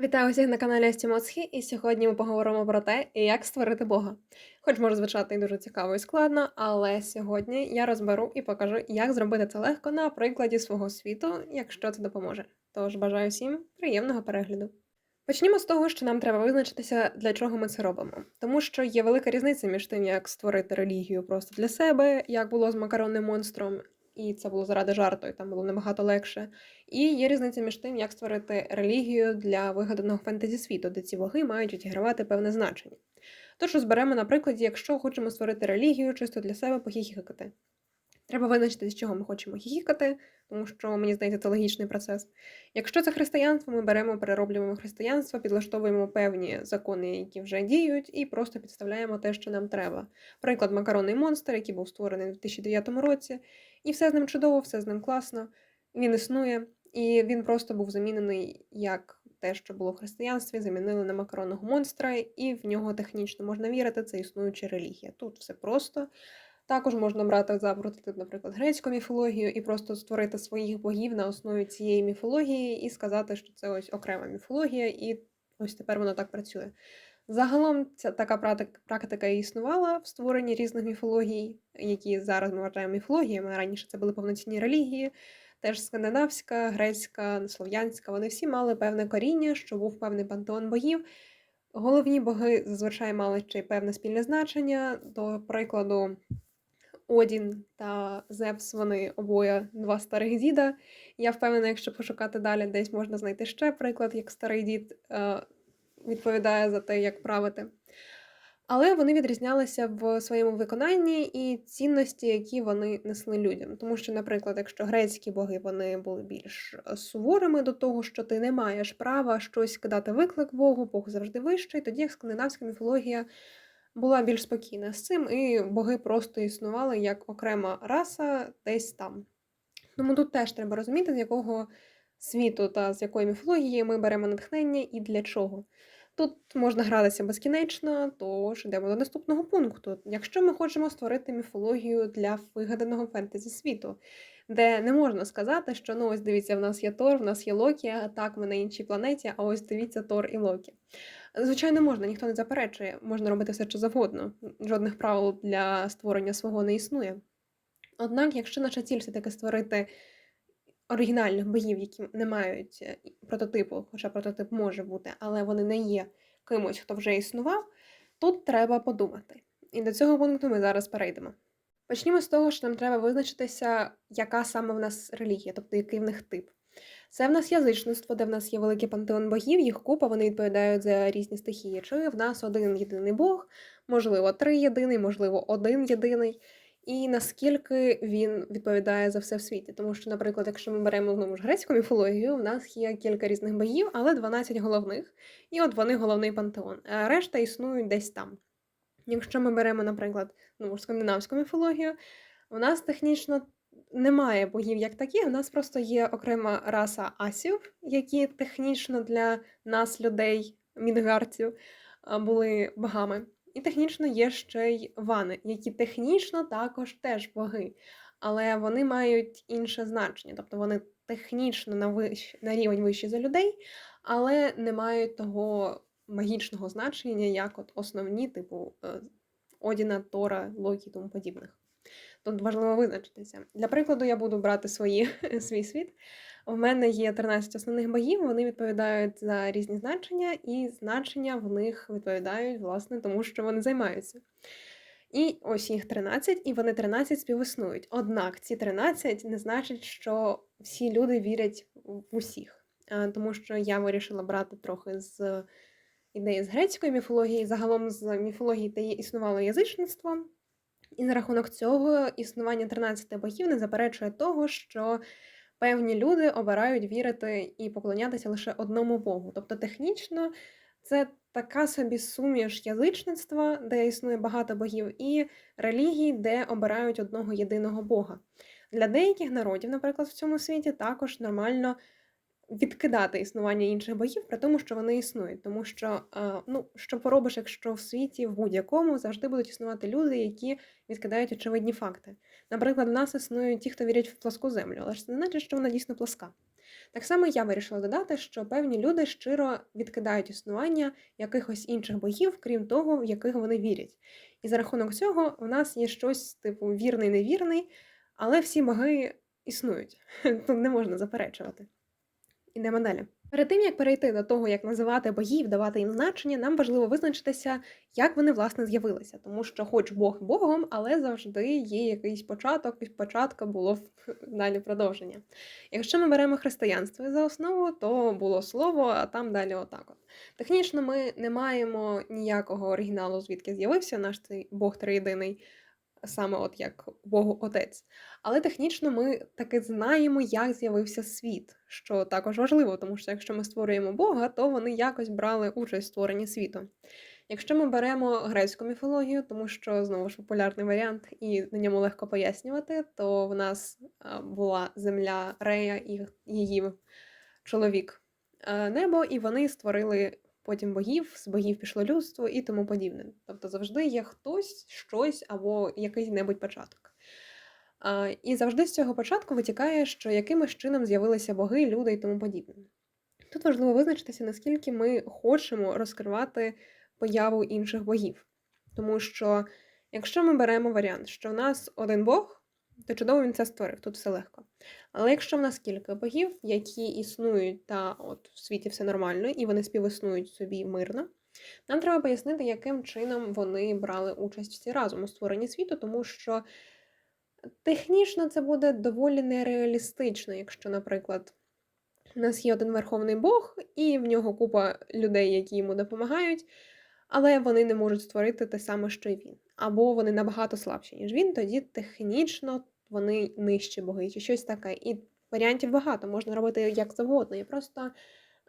Вітаю усіх на каналі Астімоцхі, і сьогодні ми поговоримо про те, як створити Бога. Хоч може звучати і дуже цікаво і складно, але сьогодні я розберу і покажу, як зробити це легко на прикладі свого світу, якщо це допоможе. Тож бажаю всім приємного перегляду. Почнімо з того, що нам треба визначитися, для чого ми це робимо, тому що є велика різниця між тим, як створити релігію просто для себе, як було з макаронним монстром, і це було заради жарту, і там було набагато легше. І є різниця між тим, як створити релігію для вигаданого фентезі світу, де ці ваги мають відігравати певне значення. Тож розберемо на прикладі, якщо хочемо створити релігію чисто для себе похіхікати. Треба визначити, з чого ми хочемо хіхікати, тому що мені здається, це логічний процес. Якщо це християнство, ми беремо, перероблюємо християнство, підлаштовуємо певні закони, які вже діють, і просто підставляємо те, що нам треба. Приклад, макаронний монстр, який був створений у 2009 році, і все з ним чудово, все з ним класно. Він існує, і він просто був замінений як те, що було в християнстві, замінили на макаронного монстра, і в нього технічно можна вірити, це існуюча релігія. Тут все просто. Також можна брати за прототип, наприклад, грецьку міфологію і просто створити своїх богів на основі цієї міфології і сказати, що це ось окрема міфологія, і ось тепер воно так працює. Загалом ця така практика і існувала в створенні різних міфологій, які зараз ми вважаємо міфологіями. Раніше це були повноцінні релігії, теж скандинавська, грецька, слов'янська. Вони всі мали певне коріння, що був певний пантеон богів. Головні боги зазвичай мали ще й певне спільне значення. До прикладу, Одін та Зевс, вони обоє два старих діда. Я впевнена, якщо пошукати далі, десь можна знайти ще приклад, як старий дід е, відповідає за те, як правити. Але вони відрізнялися в своєму виконанні і цінності, які вони несли людям. Тому що, наприклад, якщо грецькі боги вони були більш суворими до того, що ти не маєш права щось кидати виклик Богу, Бог завжди вищий, тоді як скандинавська міфологія була більш спокійна з цим, і боги просто існували як окрема раса десь там. Тому тут теж треба розуміти, з якого світу та з якої міфології ми беремо натхнення і для чого. Тут можна гратися безкінечно, тож йдемо до наступного пункту. Якщо ми хочемо створити міфологію для вигаданого фентезі світу, де не можна сказати, що ну ось дивіться, в нас є Тор, в нас є Локі, а так ми на іншій планеті, а ось дивіться Тор і Локі. Звичайно, можна, ніхто не заперечує, можна робити все, що завгодно. Жодних правил для створення свого не існує. Однак, якщо наша ціль все-таки створити оригінальних боїв, які не мають е, прототипу, хоча прототип може бути, але вони не є кимось, хто вже існував, тут треба подумати. І до цього пункту ми зараз перейдемо. Почнімо з того, що нам треба визначитися, яка саме в нас релігія, тобто який в них тип. Це в нас язичництво, де в нас є великий пантеон богів, їх купа, вони відповідають за різні стихії. Чи в нас один єдиний Бог, можливо, три єдиний, можливо, один єдиний і наскільки він відповідає за все в світі. Тому що, наприклад, якщо ми беремо знову ж грецьку міфологію, в нас є кілька різних богів, але 12 головних, і от вони головний пантеон. А решта існують десь там. Якщо ми беремо, наприклад, ну, скандинавську міфологію, у нас технічно немає богів як таких, у нас просто є окрема раса асів, які технічно для нас, людей, мідгарців, були богами. І технічно є ще й вани, які технічно також теж боги, але вони мають інше значення. Тобто вони технічно на вищ... на рівень вищі за людей, але не мають того магічного значення, як от основні, типу е, Одіна, Тора, Локі тому подібних. Тут важливо визначитися. Для прикладу, я буду брати свої, свій світ. У мене є 13 основних богів, вони відповідають за різні значення, і значення в них відповідають, власне, тому що вони займаються. І ось їх 13, і вони 13 співіснують. Однак ці 13 не значить, що всі люди вірять в усіх. Тому що я вирішила брати трохи з ідеї з грецької міфології, загалом з міфології та існувало язичництво. І за рахунок цього існування 13 богів не заперечує того, що певні люди обирають вірити і поклонятися лише одному Богу. Тобто, технічно це така собі суміш язичництва, де існує багато богів, і релігій, де обирають одного єдиного Бога. Для деяких народів, наприклад, в цьому світі також нормально відкидати існування інших богів, при тому, що вони існують. Тому що, ну, що поробиш, якщо в світі в будь-якому завжди будуть існувати люди, які відкидають очевидні факти. Наприклад, в нас існують ті, хто вірять в пласку землю, але ж це не значить, що вона дійсно пласка. Так само я вирішила додати, що певні люди щиро відкидають існування якихось інших богів, крім того, в яких вони вірять. І за рахунок цього в нас є щось типу вірний, невірний, але всі боги існують. Тут не можна заперечувати. Ідемо далі. Перед тим як перейти до того, як називати богів, давати їм значення, нам важливо визначитися, як вони власне з'явилися, тому що, хоч Бог Богом, але завжди є якийсь початок, і спочатку було далі продовження. Якщо ми беремо християнство за основу, то було слово, а там далі отак. от. Технічно, ми не маємо ніякого оригіналу, звідки з'явився наш цей Бог триєдиний, саме от як Богу Отець. Але технічно ми таки знаємо, як з'явився світ, що також важливо, тому що якщо ми створюємо Бога, то вони якось брали участь в створенні світу. Якщо ми беремо грецьку міфологію, тому що знову ж популярний варіант, і на ньому легко пояснювати, то в нас була земля Рея і її чоловік небо, і вони створили потім богів, з богів пішло людство і тому подібне. Тобто завжди є хтось, щось або якийсь небудь початок. І завжди з цього початку витікає, що якимось чином з'явилися боги, люди і тому подібне. Тут важливо визначитися, наскільки ми хочемо розкривати появу інших богів. Тому що, якщо ми беремо варіант, що в нас один Бог, то чудово він це створив, тут все легко. Але якщо в нас кілька богів, які існують та от в світі все нормально, і вони співіснують собі мирно, нам треба пояснити, яким чином вони брали участь всі разом у створенні світу, тому що технічно це буде доволі нереалістично, якщо, наприклад, у нас є один верховний Бог, і в нього купа людей, які йому допомагають, але вони не можуть створити те саме, що й він. Або вони набагато слабші, ніж він, тоді технічно вони нижчі боги, чи щось таке. І варіантів багато, можна робити як завгодно. Я просто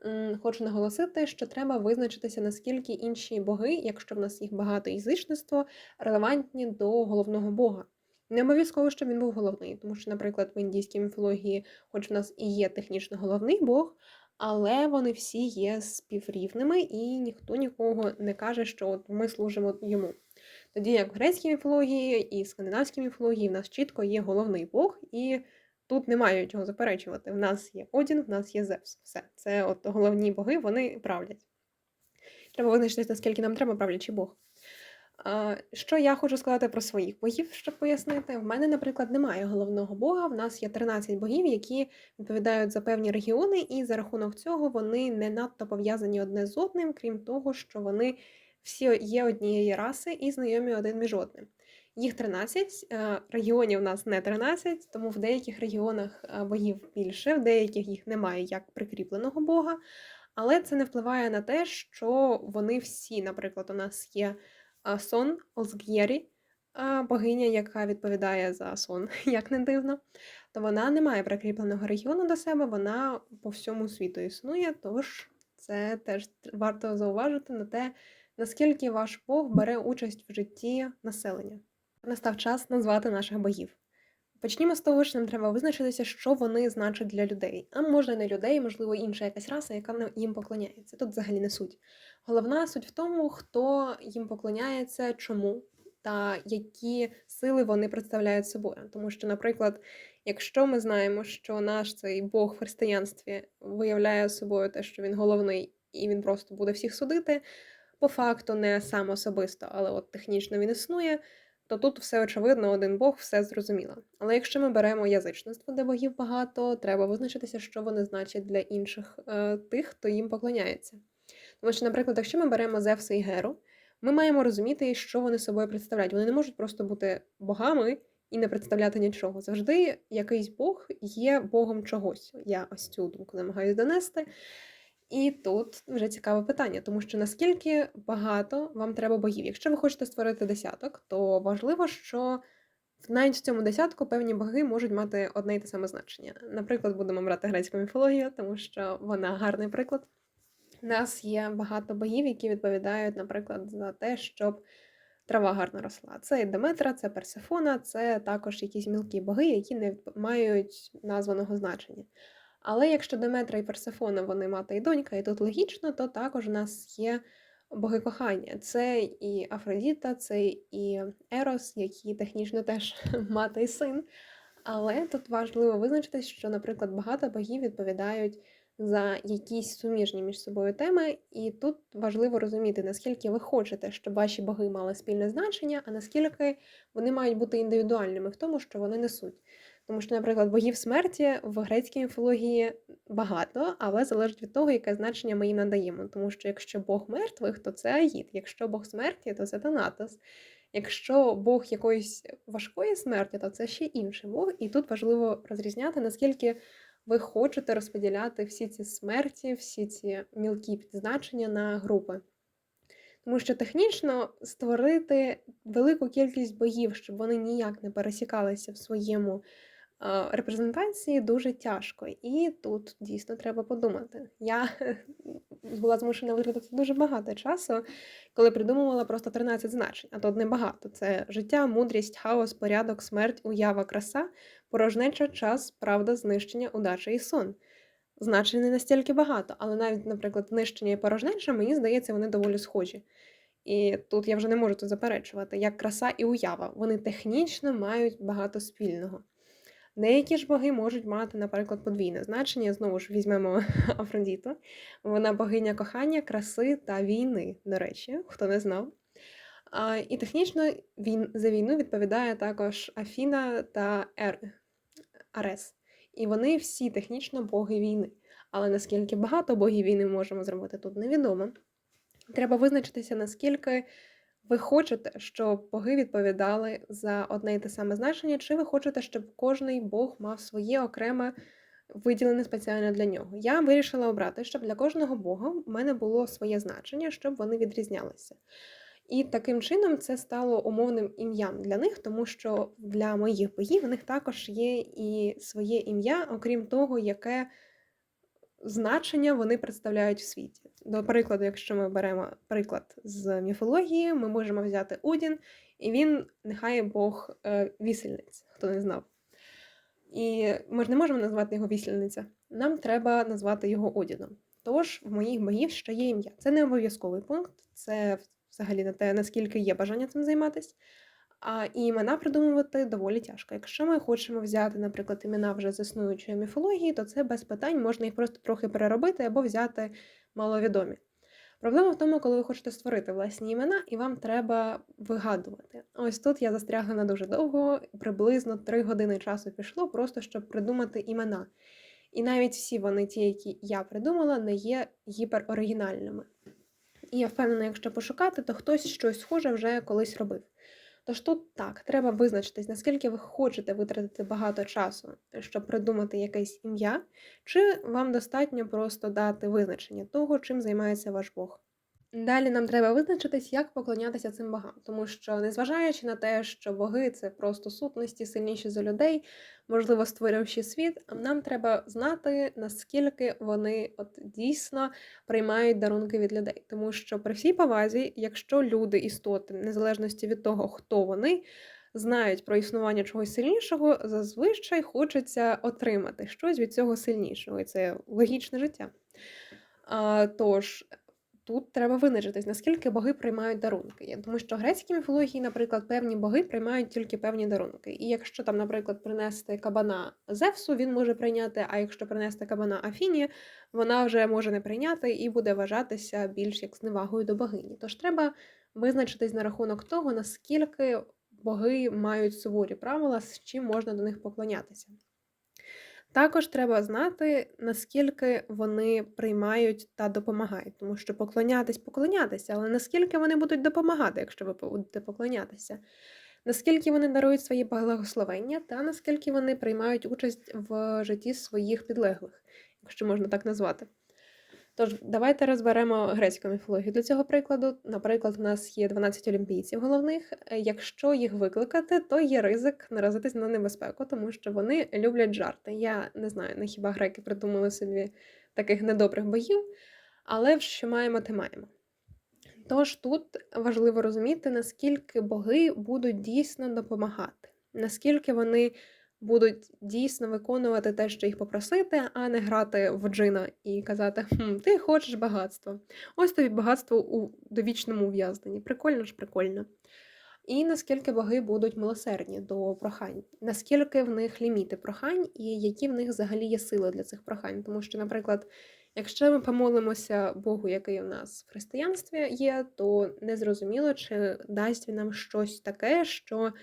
м, хочу наголосити, що треба визначитися, наскільки інші боги, якщо в нас їх багато язичництво, релевантні до головного бога. Не обов'язково, щоб він був головний, тому що, наприклад, в індійській міфології, хоч в нас і є технічно головний Бог, але вони всі є співрівними, і ніхто нікого не каже, що от ми служимо йому. Тоді як в грецькій міфології і скандинавській міфології в нас чітко є головний Бог, і тут немає чого заперечувати. В нас є Одін, в нас є Зевс. Все, це от головні боги, вони правлять. Треба визначитися, наскільки нам треба правлячий Бог. Що я хочу сказати про своїх богів, щоб пояснити? В мене, наприклад, немає головного бога. В нас є 13 богів, які відповідають за певні регіони, і за рахунок цього вони не надто пов'язані одне з одним, крім того, що вони всі є однієї раси і знайомі один між одним. Їх 13, е, регіонів у нас не 13, тому в деяких регіонах е, богів більше, в деяких їх немає як прикріпленого бога. Але це не впливає на те, що вони всі, наприклад, у нас є сон Олзг'єрі, богиня, яка відповідає за сон, як не дивно, то вона не має прикріпленого регіону до себе, вона по всьому світу існує, тож це теж варто зауважити на те, наскільки ваш Бог бере участь в житті населення. Настав час назвати наших богів. Почнімо з того, що нам треба визначитися, що вони значать для людей. А можна не людей, можливо, інша якась раса, яка їм поклоняється. Тут взагалі не суть. Головна суть в тому, хто їм поклоняється, чому та які сили вони представляють собою. Тому що, наприклад, якщо ми знаємо, що наш цей Бог в християнстві виявляє собою те, що він головний і він просто буде всіх судити, по факту не сам особисто, але от технічно він існує то тут все очевидно, один Бог, все зрозуміло. Але якщо ми беремо язичництво, де богів багато, треба визначитися, що вони значать для інших е, тих, хто їм поклоняється. Тому що, наприклад, якщо ми беремо Зевса і Геру, ми маємо розуміти, що вони собою представляють. Вони не можуть просто бути богами і не представляти нічого. Завжди якийсь Бог є Богом чогось. Я ось цю думку намагаюся донести. І тут вже цікаве питання, тому що наскільки багато вам треба богів. Якщо ви хочете створити десяток, то важливо, що навіть в цьому десятку певні боги можуть мати одне й те саме значення. Наприклад, будемо брати грецьку міфологію, тому що вона гарний приклад. У нас є багато богів, які відповідають, наприклад, за те, щоб трава гарно росла. Це і Деметра, це Персифона, це також якісь мілкі боги, які не мають названого значення. Але якщо Деметра і Персефона вони мати і донька, і тут логічно, то також у нас є боги кохання. Це і Афродіта, це і Ерос, які технічно теж мати і син. Але тут важливо визначитись, що, наприклад, багато богів відповідають за якісь суміжні між собою теми, і тут важливо розуміти, наскільки ви хочете, щоб ваші боги мали спільне значення, а наскільки вони мають бути індивідуальними в тому, що вони несуть. Тому що, наприклад, богів смерті в грецькій міфології багато, але залежить від того, яке значення ми їм надаємо. Тому що якщо Бог мертвих, то це Аїд. Якщо Бог смерті, то це Танатос. Якщо Бог якоїсь важкої смерті, то це ще інший Бог. І тут важливо розрізняти, наскільки ви хочете розподіляти всі ці смерті, всі ці мілкі підзначення на групи. Тому що технічно створити велику кількість богів, щоб вони ніяк не пересікалися в своєму репрезентації дуже тяжко. І тут дійсно треба подумати. Я була змушена витратити дуже багато часу, коли придумувала просто 13 значень, а тут небагато. Це життя, мудрість, хаос, порядок, смерть, уява, краса, порожнеча, час, правда, знищення, удача і сон. Значень не настільки багато, але навіть, наприклад, знищення і порожнеча, мені здається, вони доволі схожі. І тут я вже не можу це заперечувати, як краса і уява. Вони технічно мають багато спільного. Деякі ж боги можуть мати, наприклад, подвійне значення. Знову ж візьмемо Афродіту. Вона богиня кохання, краси та війни, до речі, хто не знав. І технічно він, за війну відповідає також Афіна та Ер, Арес. І вони всі технічно боги війни. Але наскільки багато богів війни можемо зробити тут, невідомо. Треба визначитися, наскільки ви хочете, щоб боги відповідали за одне і те саме значення, чи ви хочете, щоб кожний Бог мав своє окреме виділене спеціально для нього? Я вирішила обрати, щоб для кожного Бога в мене було своє значення, щоб вони відрізнялися. І таким чином це стало умовним ім'ям для них, тому що для моїх богів в них також є і своє ім'я, окрім того, яке значення вони представляють в світі. До прикладу, якщо ми беремо приклад з міфології, ми можемо взяти Одін, і він нехай Бог е, вісельниць, хто не знав. І ми ж не можемо назвати його вісельниця. Нам треба назвати його Одіном. Тож в моїх богів ще є ім'я. Це не обов'язковий пункт, це взагалі на те, наскільки є бажання цим займатися. А і імена придумувати доволі тяжко. Якщо ми хочемо взяти, наприклад, імена вже з існуючої міфології, то це без питань можна їх просто трохи переробити або взяти маловідомі. Проблема в тому, коли ви хочете створити власні імена, і вам треба вигадувати. Ось тут я застрягла дуже довго, приблизно 3 години часу пішло, просто щоб придумати імена. І навіть всі вони, ті, які я придумала, не є гіпероригінальними. І я впевнена, якщо пошукати, то хтось щось схоже вже колись робив. Тож тут так, треба визначитись, наскільки ви хочете витратити багато часу, щоб придумати якесь ім'я, чи вам достатньо просто дати визначення того, чим займається ваш Бог. Далі нам треба визначитись, як поклонятися цим богам, тому що, незважаючи на те, що боги це просто сутності, сильніші за людей, можливо, створивши світ, нам треба знати, наскільки вони от дійсно приймають дарунки від людей. Тому що при всій повазі, якщо люди, істоти, незалежності від того, хто вони, знають про існування чогось сильнішого, зазвичай хочеться отримати щось від цього сильнішого, і це логічне життя. Тож тут треба визначитись, наскільки боги приймають дарунки. Тому що в грецькій міфології, наприклад, певні боги приймають тільки певні дарунки. І якщо там, наприклад, принести кабана Зевсу, він може прийняти, а якщо принести кабана Афіні, вона вже може не прийняти і буде вважатися більш як зневагою до богині. Тож треба визначитись на рахунок того, наскільки боги мають суворі правила, з чим можна до них поклонятися. Також треба знати, наскільки вони приймають та допомагають, тому що поклонятись, поклонятися, але наскільки вони будуть допомагати, якщо ви будете поклонятися, наскільки вони дарують свої благословення, та наскільки вони приймають участь в житті своїх підлеглих, якщо можна так назвати. Тож, давайте розберемо грецьку міфологію. Для цього прикладу, наприклад, в нас є 12 олімпійців головних. Якщо їх викликати, то є ризик наразитись на небезпеку, тому що вони люблять жарти. Я не знаю, не хіба греки придумали собі таких недобрих боїв, але що маємо, те маємо. Тож тут важливо розуміти, наскільки боги будуть дійсно допомагати, наскільки вони будуть дійсно виконувати те, що їх попросити, а не грати в джина і казати: хм, ти хочеш багатство. Ось тобі багатство у довічному ув'язненні. Прикольно ж, прикольно. і наскільки боги будуть милосердні до прохань, наскільки в них ліміти прохань, і які в них взагалі є сили для цих прохань. Тому що, наприклад, якщо ми помолимося Богу, який у нас в християнстві є, то незрозуміло, чи дасть він нам щось таке, що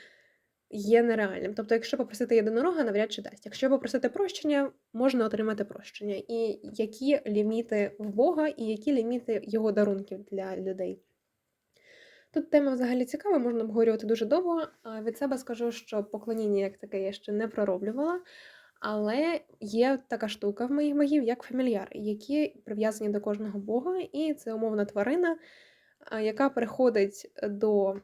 є нереальним. Тобто, якщо попросити єдинорога, навряд чи дасть. Якщо попросити прощення, можна отримати прощення. І які ліміти в Бога, і які ліміти його дарунків для людей. Тут тема взагалі цікава, можна обговорювати дуже довго. А Від себе скажу, що поклоніння як таке я ще не пророблювала. Але є така штука в моїх богів, як фамільяри, які прив'язані до кожного бога, і це умовна тварина, яка приходить до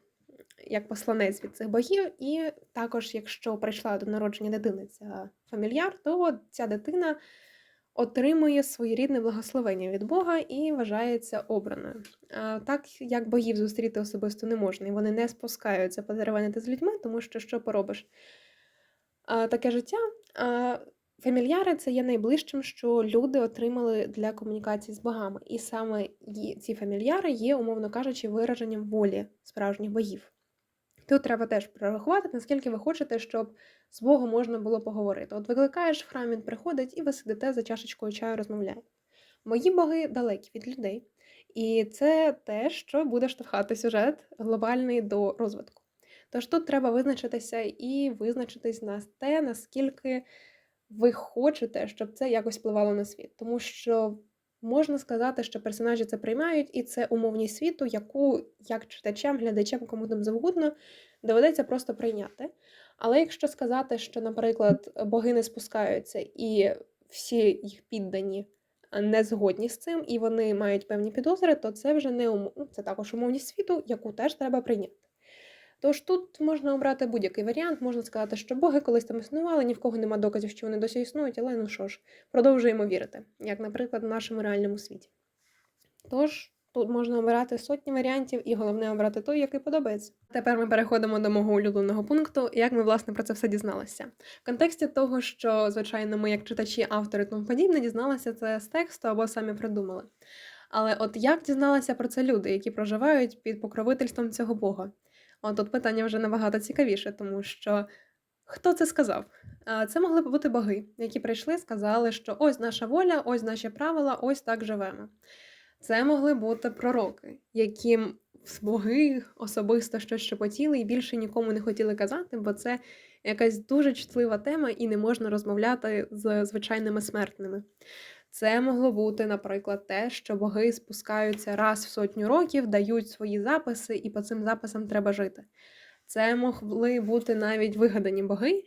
як посланець від цих богів, і також, якщо прийшла до народження дитини ця фамільяр, то ця дитина отримує своєрідне благословення від Бога і вважається обраною. Так як богів зустріти особисто не можна, і вони не спускаються потеревенити з людьми, тому що що поробиш? Таке життя. Фамільяри це є найближчим, що люди отримали для комунікації з богами. І саме ці фамільяри є, умовно кажучи, вираженням волі справжніх богів. Тут треба теж прорахувати, наскільки ви хочете, щоб з Богом можна було поговорити. От викликаєш в храм, він приходить, і ви сидите за чашечкою чаю, розмовляєте. Мої боги далекі від людей, і це те, що буде штовхати сюжет глобальний до розвитку. Тож тут треба визначитися і визначитись на те, наскільки ви хочете, щоб це якось впливало на світ. Тому що можна сказати, що персонажі це приймають, і це умовність світу, яку як читачам, глядачам, кому там завгодно, доведеться просто прийняти. Але якщо сказати, що, наприклад, боги не спускаються і всі їх піддані не згодні з цим, і вони мають певні підозри, то це вже не умов... ну, це також умовність світу, яку теж треба прийняти. Тож тут можна обрати будь-який варіант, можна сказати, що боги колись там існували, ні в кого нема доказів, що вони досі існують, але ну що ж, продовжуємо вірити, як, наприклад, в нашому реальному світі. Тож тут можна обирати сотні варіантів, і головне обрати той, який подобається. Тепер ми переходимо до мого улюбленого пункту, як ми власне про це все дізналися. В контексті того, що, звичайно, ми, як читачі, автори тому подібне, дізналися це з тексту або самі придумали. Але от як дізналися про це люди, які проживають під покровительством цього Бога? От тут питання вже набагато цікавіше, тому що хто це сказав? Це могли б бути боги, які прийшли, сказали, що ось наша воля, ось наші правила, ось так живемо. Це могли бути пророки, яким боги особисто щось шепотіли і більше нікому не хотіли казати, бо це якась дуже чутлива тема, і не можна розмовляти з звичайними смертними. Це могло бути, наприклад, те, що боги спускаються раз в сотню років, дають свої записи, і по цим записам треба жити. Це могли бути навіть вигадані боги,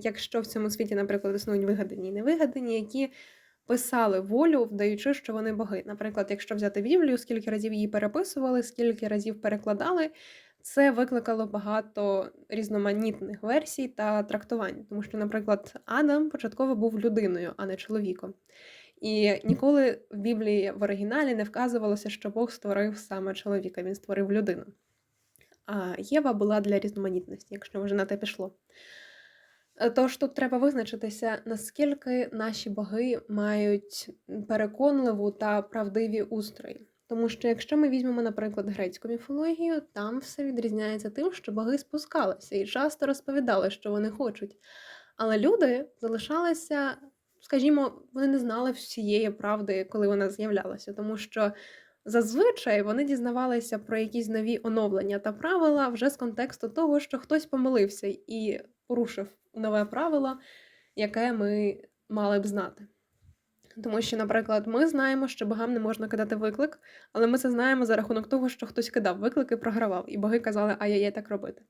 якщо в цьому світі, наприклад, існують вигадані і невигадані, які писали волю, вдаючи, що вони боги. Наприклад, якщо взяти Біблію, скільки разів її переписували, скільки разів перекладали, це викликало багато різноманітних версій та трактувань, тому що, наприклад, Адам початково був людиною, а не чоловіком. І ніколи в Біблії в оригіналі не вказувалося, що Бог створив саме чоловіка, він створив людину. А Єва була для різноманітності, якщо вже на те пішло. Тож тут треба визначитися, наскільки наші боги мають переконливу та правдиві устрої. Тому що, якщо ми візьмемо, наприклад, грецьку міфологію, там все відрізняється тим, що боги спускалися і часто розповідали, що вони хочуть. Але люди залишалися скажімо, вони не знали всієї правди, коли вона з'являлася, тому що зазвичай вони дізнавалися про якісь нові оновлення та правила вже з контексту того, що хтось помилився і порушив нове правило, яке ми мали б знати. Тому що, наприклад, ми знаємо, що богам не можна кидати виклик, але ми це знаємо за рахунок того, що хтось кидав виклик і програвав, і боги казали, а я так робити.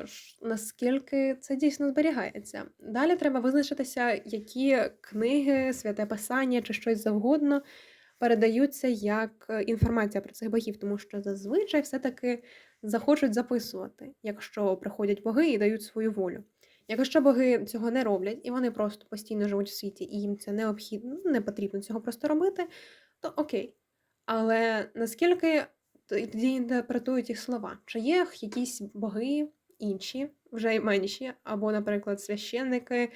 Тож, наскільки це дійсно зберігається? Далі треба визначитися, які книги, святе писання чи щось завгодно передаються як е, інформація про цих богів, тому що зазвичай все-таки захочуть записувати, якщо приходять боги і дають свою волю. Якщо боги цього не роблять, і вони просто постійно живуть в світі, і їм це необхідно, не потрібно цього просто робити, то окей. Але наскільки тоді інтерпретують їх слова? Чи є якісь боги, інші, вже менші, або, наприклад, священники,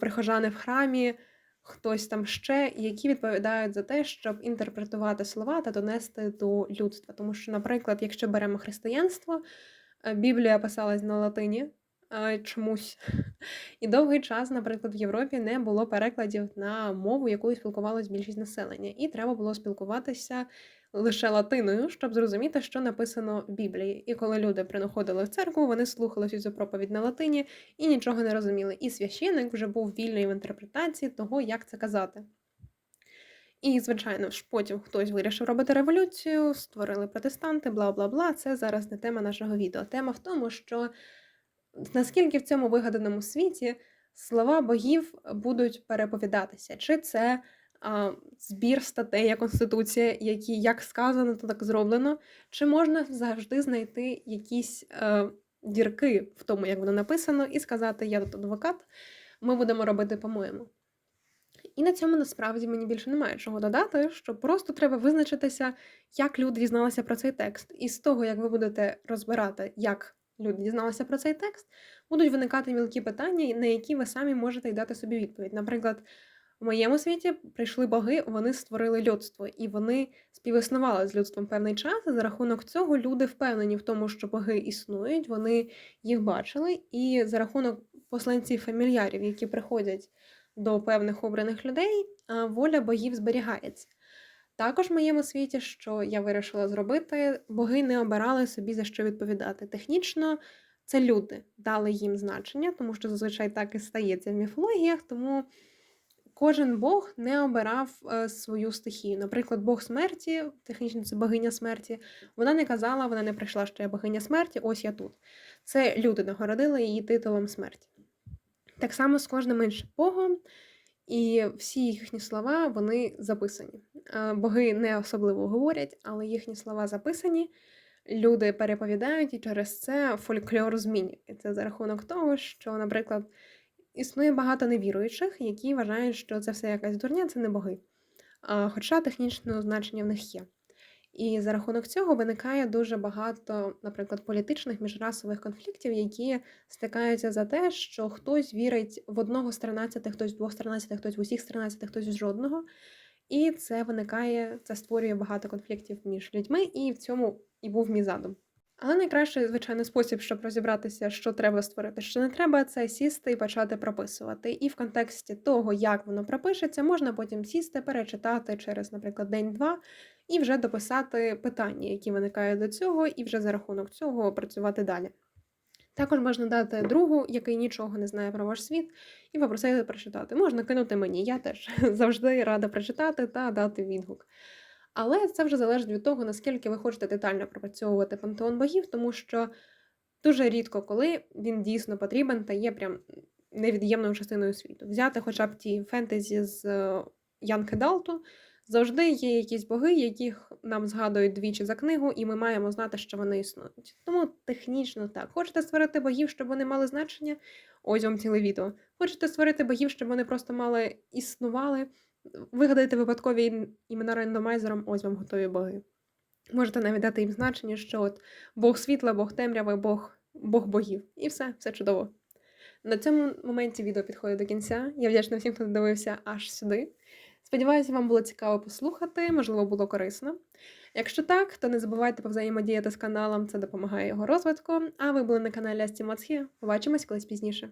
прихожани в храмі, хтось там ще, які відповідають за те, щоб інтерпретувати слова та донести до людства. Тому що, наприклад, якщо беремо християнство, Е, Біблія писалась на латині е, чомусь. І довгий час, наприклад, в Європі не було перекладів на мову, якою спілкувалась більшість населення, і треба було спілкуватися лише латиною, щоб зрозуміти, що написано в Біблії. І коли люди приходили в церкву, вони слухали всю цю проповідь на латині і нічого не розуміли. І священник вже був вільний в інтерпретації того, як це казати. І, звичайно ж, потім хтось вирішив робити революцію, створили протестанти, бла бла бла. Це зараз не тема нашого відео. Тема в тому, що наскільки в цьому вигаданому світі слова богів будуть переповідатися, чи це збір статей як Конституція, які як сказано, то так зроблено, чи можна завжди знайти якісь е, дірки в тому, як воно написано, і сказати: Я тут адвокат, ми будемо робити по-моєму. І на цьому насправді мені більше немає чого додати, що просто треба визначитися, як люди дізналися про цей текст. І з того, як ви будете розбирати, як люди дізналися про цей текст, будуть виникати мілкі питання, на які ви самі можете й дати собі відповідь. Наприклад, в моєму світі прийшли боги, вони створили людство, і вони співіснували з людством певний час. За рахунок цього люди впевнені в тому, що боги існують, вони їх бачили, і за рахунок посланців фамільярів, які приходять до певних обраних людей, воля богів зберігається. Також в моєму світі, що я вирішила зробити, боги не обирали собі за що відповідати. Технічно це люди дали їм значення, тому що зазвичай так і стається в міфологіях, тому кожен бог не обирав е, свою стихію. Наприклад, Бог смерті, технічно це богиня смерті, вона не казала, вона не прийшла, що я богиня смерті, ось я тут. Це люди нагородили її титулом смерті. Так само з кожним іншим богом, і всі їхні слова вони записані. Боги не особливо говорять, але їхні слова записані. Люди переповідають, і через це фольклор змінює. Це за рахунок того, що, наприклад, існує багато невіруючих, які вважають, що це все якась дурня, це не боги. Хоча технічне значення в них є. І за рахунок цього виникає дуже багато, наприклад, політичних міжрасових конфліктів, які стикаються за те, що хтось вірить в одного з 13, хтось в двох з 13, хтось в усіх з 13, хтось з жодного. І це виникає, це створює багато конфліктів між людьми, і в цьому і був мій задум. Але найкращий, звичайно, спосіб, щоб розібратися, що треба створити, що не треба, це сісти і почати прописувати. І в контексті того, як воно пропишеться, можна потім сісти, перечитати через, наприклад, день-два, і вже дописати питання, які виникають до цього, і вже за рахунок цього працювати далі. Також можна дати другу, який нічого не знає про ваш світ, і попросити прочитати. Можна кинути мені, я теж завжди рада прочитати та дати відгук. Але це вже залежить від того, наскільки ви хочете детально пропрацьовувати пантеон богів, тому що дуже рідко коли він дійсно потрібен та є прям невід'ємною частиною світу. Взяти хоча б ті фентезі з е, Янки Далту, завжди є якісь боги, яких нам згадують двічі за книгу, і ми маємо знати, що вони існують. Тому технічно так. Хочете створити богів, щоб вони мали значення? Ось вам ціле відео. Хочете створити богів, щоб вони просто мали існували? Вигадайте випадкові імена рандомайзером, ось вам готові боги. Можете навіть дати їм значення, що от Бог світла, Бог темряви, Бог Бог богів. І все, все чудово. На цьому моменті відео підходить до кінця. Я вдячна всім, хто дивився аж сюди. Сподіваюся, вам було цікаво послухати, можливо, було корисно. Якщо так, то не забувайте повзаємодіяти з каналом, це допомагає його розвитку. А ви були на каналі Асті Моцхі. Побачимось колись пізніше.